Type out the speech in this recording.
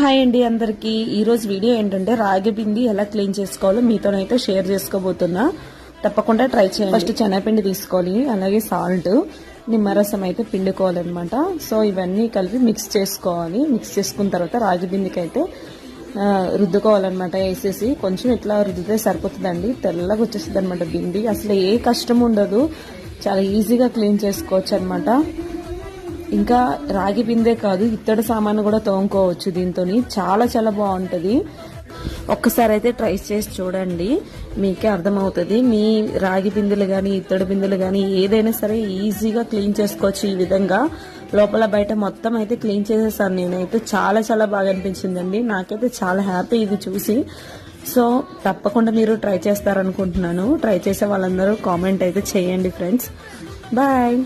Hi అండి అందరికి. ఈరోజు వీడియో ఏంటంటే రాగి పిండి ఎలా క్లీన్ చేసుకోవాలో మీతోనైతే షేర్ చేసుకోబోతున్నా. తప్పకుండా ట్రై చేయండి. ఫస్ట్ శనగపిండి తీసుకోవాలి. అలాగే సాల్ట్ నిమ్మరసం అయితే పిండుకోవాలన్నమాట. సో ఇవన్నీ కలిపి మిక్స్ చేసుకోవాలి. మిక్స్ చేసుకున్న తర్వాత రాగి పిండికి అయితే రుద్దుకోవాలన్నమాట వేసేసి. కొంచెం ఇట్లా రుద్దితే సరిపోతుందండి. తెల్లగా వచ్చేస్తుంది అనమాట బిండి అసలు ఏ కష్టం ఉండదు. చాలా ఈజీగా క్లీన్ చేసుకోవచ్చు అనమాట ఇంకా రాగి పిందే కాదు ఇత్తడి సామాను కూడా తోముకోవచ్చు దీంతో చాలా చాలా బాగుంటుంది. ఒక్కసారి అయితే ట్రై చేసి చూడండి. మీకే అర్థమవుతుంది. మీ రాగి బిందెలు కానీ ఇత్తడి బిందెలు కానీ ఏదైనా సరే ఈజీగా క్లీన్ చేసుకోవచ్చు ఈ విధంగా. లోపల బయట మొత్తం అయితే క్లీన్ చేసేసాను నేనైతే. చాలా చాలా బాగా అనిపించిందండి. నాకైతే చాలా హ్యాపీ ఇది చూసి. సో తప్పకుండా మీరు ట్రై చేస్తారనుకుంటున్నాను. ట్రై చేసే వాళ్ళందరూ కామెంట్ అయితే చేయండి ఫ్రెండ్స్. బాయ్.